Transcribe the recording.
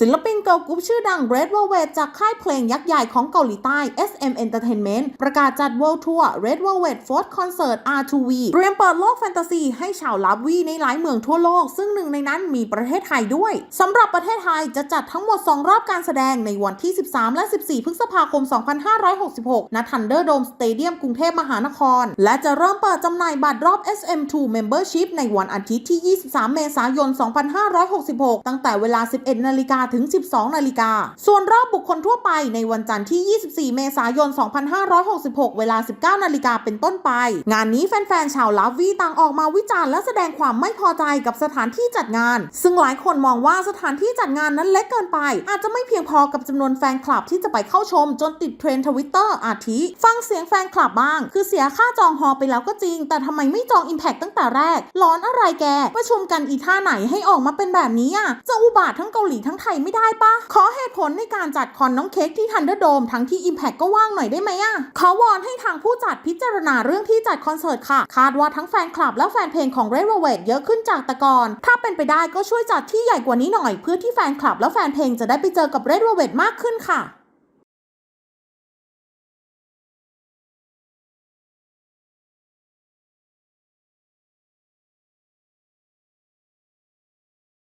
ศิลปินเกิร์ลกรุ๊ปชื่อดัง Red Velvet จากค่ายเพลงยักษ์ใหญ่ของเกาหลีใต้ SM Entertainment ประกาศจัด World Tour Red Velvet Fourth Concert R2V เตรียมเปิดโลกแฟนตาซีให้ชาวลาบวีในหลายเมืองทั่วโลก ซึ่งหนึ่งในนั้นมีประเทศไทยด้วย สำหรับประเทศไทยจะจัดทั้งหมด 2 รอบการแสดงในวันที่ 13 และ 14 พฤษภาคม 2566 ณ Thunder Dome Stadium กรุงเทพมหานคร และจะเริ่มเปิดจำหน่ายบัตรรอบ SM2 Membership ในวันอาทิตย์ที่ 23 เมษายน 2566 ตั้งแต่เวลา 11 นาฬิกาถึง 12 นาฬิกา ส่วนรอบบุคคลทั่วไปในวันจันทร์ที่ 24 เมษายน 2566 เวลา 19 นาฬิกาเป็นต้นไป งานนี้แฟนๆ ชาวลาวีต่างออกมาวิจารณ์และแสดงความไม่พอใจกับสถานที่จัดงาน ซึ่งหลายคนมองว่าสถานที่จัดงานนั้นเล็กเกินไป อาจจะไม่เพียงพอกับจำนวนแฟนคลับที่จะไปเข้าชมจนติดเทรนด์ทวิตเตอร์อาทิ ฟังเสียงแฟนคลับบ้าง คือเสียค่าจองฮอไปแล้วก็จริง แต่ทำไมไม่จอง Impact ตั้งแต่แรกร้อนอะไรแกประชุมกันอีท่าไหนให้ออกมาเป็นแบบนี้อะจะอุบาททั้งเกาหลีทั้งไทยไม่ได้ปะขอเหตุผลในการจัดคอนน้องเค้กที่ทันเดอร์โดมทั้งที่ Impact ก็ว่างหน่อยได้ไหมอะขอวอนให้ทางผู้จัดพิจารณาเรื่องที่จัดคอนเสิร์ตค่ะ คาดว่าทั้งแฟนคลับและแฟนเพลงของเรดเวเวทเยอะขึ้นจากแต่ก่อน ถ้าเป็นไปได้ก็ช่วยจัดที่ใหญ่กว่านี้หน่อย เพื่อที่แฟนคลับและแฟนเพลงจะได้ไปเจอกับเรดเวเวทมากขึ้นค่ะ